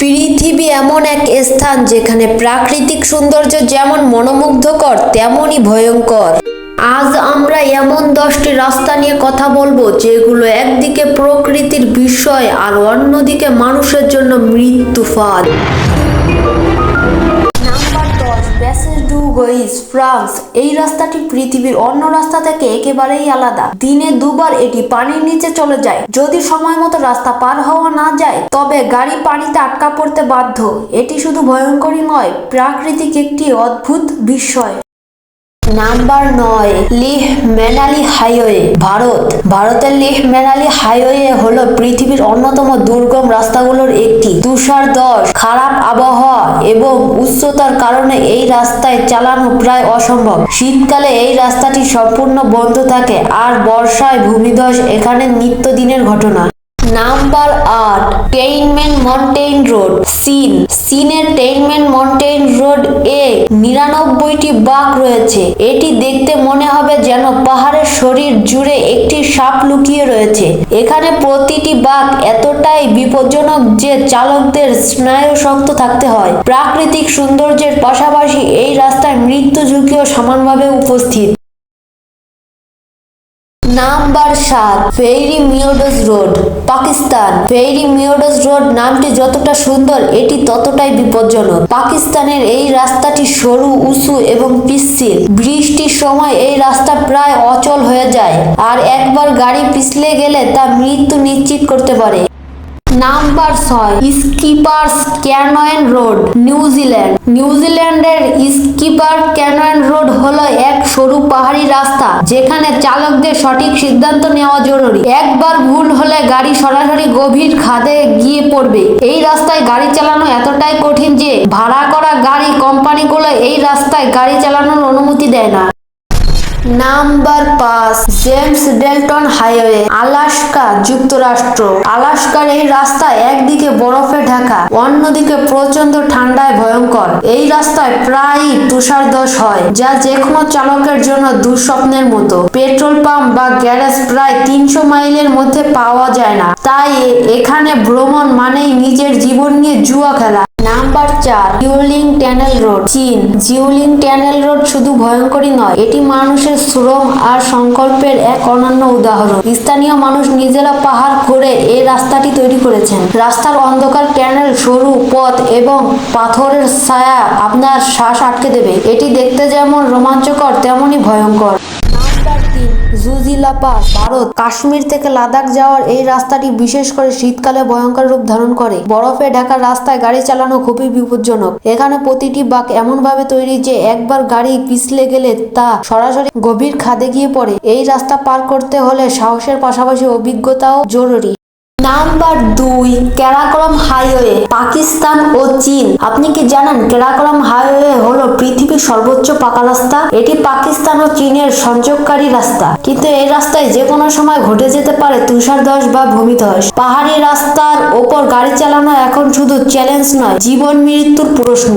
পৃথিবী এমন এক স্থান যেখানে প্রাকৃতিক সৌন্দর্য যেমন মনোমুগ্ধকর, তেমনই ভয়ঙ্কর। আজ আমরা এমন দশটি রাস্তা নিয়ে কথা বলব যেগুলো একদিকে প্রকৃতির বিষয় আর অন্যদিকে মানুষের জন্য মৃত্যু ফাঁদ ডু ফ্রান্স, এই রাস্তাটি পৃথিবীর অন্য রাস্তা থেকে একেবারেই আলাদা। দিনে দুবার এটি পানির নিচে চলে যায়। যদি সময় মতো রাস্তা পার হওয়া না যায়, তবে গাড়ি পানিতে আটকা পড়তে বাধ্য। এটি শুধু ভয়ঙ্করই নয়, প্রাকৃতিক একটি অদ্ভুত বিষয়। নাম্বার নয়, লিহ মেনালি হাইওয়ে, ভারত। ভারতের লিহ মেনালি হাইওয়ে হলো পৃথিবীর অন্যতম দুর্গম রাস্তাগুলোর একটি। তুষার দশ খারাপ আবহাওয়া এবং উচ্চতার কারণে এই রাস্তায় চালানো প্রায় অসম্ভব। শীতকালে এই রাস্তাটি সম্পূর্ণ বন্ধ থাকে, আর বর্ষায় ভূমিধস এখানে নিত্যদিনের ঘটনা। নাম্বার আট টেইনমেন মন্টেইন রোড, সিন। সিনের টেইনমেন মন্টেইন রোড এ নিরানব্বইটি বাঘ রয়েছে। এটি দেখতে মনে হবে যেন পাহাড়ের শরীর জুড়ে একটি সাপ লুকিয়ে রয়েছে। এখানে প্রতিটি বাঘ এতটাই বিপজ্জনক যে চালকদের স্নায়ু শক্ত থাকতে হয়। প্রাকৃতিক সৌন্দর্যের পাশাপাশি এই রাস্তায় মৃত্যু ঝুঁকিও সমানভাবে উপস্থিত। নাম্বার সাত, fairy meadows road, Pakistan. Fairy meadows road নামটি যতটা সুন্দর, এটি ততটাই বিপজ্জনক। পাকিস্তানের এই রাস্তাটি সরু, উঁচু এবং পিচ্ছিল। বৃষ্টির সময় এই রাস্তা প্রায় অচল হয়ে যায়। আর একবার গাড়ি পিছলে গেলে তা মৃত্যু নিশ্চিত করতে পারে। নাম্বার ছয়, Skippers Canyon Road, New Zealand. নিউজিল্যান্ডের স্কিপার ক্যানোয়েন রোড হলো পাহাড়ি রাস্তা, যেখানে চালকদের সঠিক সিদ্ধান্ত নেওয়া জরুরি। একবার ভুল হলে গাড়ি সরাসরি গভীর খাদে গিয়ে পড়বে। এই রাস্তায় গাড়ি চালানো এতটাই কঠিন যে, ভাড়া করা গাড়ি কোম্পানিগুলো এই রাস্তায় গাড়ি চালানোর অনুমতি দেয় না। নাম্বার পাঁচ, জেমস ডেলটন হাইওয়ে, আলাস্কা যুক্তরাষ্ট্র। আলাস্কার এই রাস্তা একদিকে বরফে ঢাকা, অন্যদিকে প্রচণ্ড ঠান্ডায় ভয়ঙ্কর। এই রাস্তায় প্রায়ই তুষারধস হয়, যা যে কোনো চালকের জন্য দুঃস্বপ্নের মতো। পেট্রোল পাম্প বা গ্যারেজ প্রায় তিনশো মাইলের মধ্যে পাওয়া যায় না। তাই এখানে ভ্রমণ মানেই নিজের জীবন নিয়ে জুয়া খেলা। নাম্বার চার, জিউলিং ট্যানেল রোড, চীন। জিউলিং ট্যানেল রোড শুধু ভয়ঙ্করই নয়, এটি মানুষের শ্রম আর সংকল্পের এক অনন্য উদাহরণ। স্থানীয় মানুষ নিজেরা পাহাড় করে এই রাস্তাটি তৈরি করেছেন। রাস্তার অন্ধকার ট্যানেল, সরু পথ এবং পাথরের ছায়া আপনার শ্বাস আটকে দেবে। এটি দেখতে যেমন রোমাঞ্চকর, তেমনই ভয়ঙ্কর। তিন জুজিলা পাস ভারত কাশ্মীর থেকে লাদাখ যাওয়ার এই রাস্তাটি বিশেষ করে শীতকালে ভয়ঙ্কর রূপ ধারণ করে। বরফে ঢাকা রাস্তায় গাড়ি চালানো খুবই বিপজ্জনক। এখানে প্রতিটি বাঁক এমন ভাবে তৈরি যে একবার গাড়ি পিছলে গেলে তা সরাসরি গভীর খাদে গিয়ে পড়ে। এই রাস্তা পার করতে হলে সাহসের পাশাপাশি অভিজ্ঞতাও জরুরি। নাম্বার দুই ক্যারাকরম হাইওয়ে, পাকিস্তান ও চীন। আপনি কি জানেন ক্যারাকরম হাইওয়ে হলো পৃথিবীর সর্বোচ্চ পাকা রাস্তা? এটি পাকিস্তান ও চীনের সংযোগকারী রাস্তা। কিন্তু এই রাস্তায় যে কোনো সময় ঘটে যেতে পারে তুষারধস বা ভূমিধস। পাহাড়ি রাস্তার ওপর গাড়ি চালানো এখন শুধু চ্যালেঞ্জ নয়, জীবন মৃত্যুর প্রশ্ন।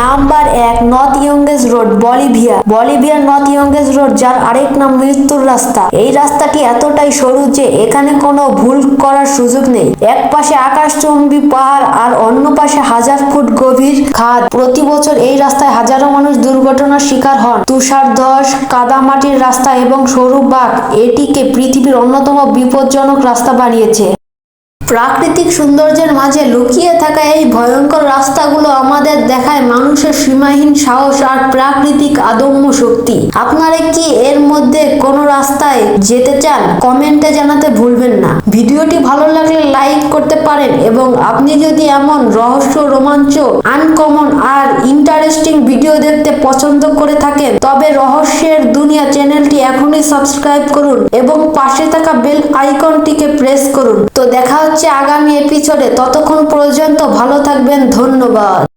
নাম্বার এক, নর্থ ইয়ংগেজ রোড, বলিভিয়া। বলিভিয়ার নর্থ ইয়ংগেজ রোড, যার আরেক নাম মৃত্যুর রাস্তা। এই রাস্তাটি এতটাই সরু যে এখানে কোনো ভুল করার সুযোগ নেই। এক পাশে আকাশচুম্বী পাহাড় আর অন্য পাশে হাজার ফুট গভীর খাদ। প্রতি বছর এই রাস্তায় হাজারো মানুষ দুর্ঘটনার শিকার হন। তুষার ধস, কাদামাটির রাস্তা এবং সরু বাঘ এটিকে পৃথিবীর অন্যতম বিপজ্জনক রাস্তা বানিয়েছে। প্রাকৃতিক সৌন্দর্যের মাঝে লুকিয়ে থাকা এই ভয়ঙ্কর রাস্তাগুলো আমাদের দেখায় মানুষের সীমাহীন সাহস আর প্রাকৃতিক আদম্য শক্তি। আপনারা কি এর মধ্যে কোন রাস্তায় যেতে চান? কমেন্টে জানাতে ভুলবেন না। ভিডিওটি ভালো লাগলে লাইক করতে পারেন এবং আপনি যদি এমন রহস্য, রোমাঞ্চ, আনকমন আর ইন্টারেস্টিং ভিডিও দেখতে পছন্দ করে থাকেন, তবে রহস্যের দুনিয়া চ্যানেলটি এখনই সাবস্ক্রাইব করুন এবং পাশে থাকা বেল আইকনটিকে প্রেস করুন। তো দেখা হচ্ছে আগামী এপিসোডে। ততক্ষণ পর্যন্ত ভালো থাকবেন ধন্যবাদ।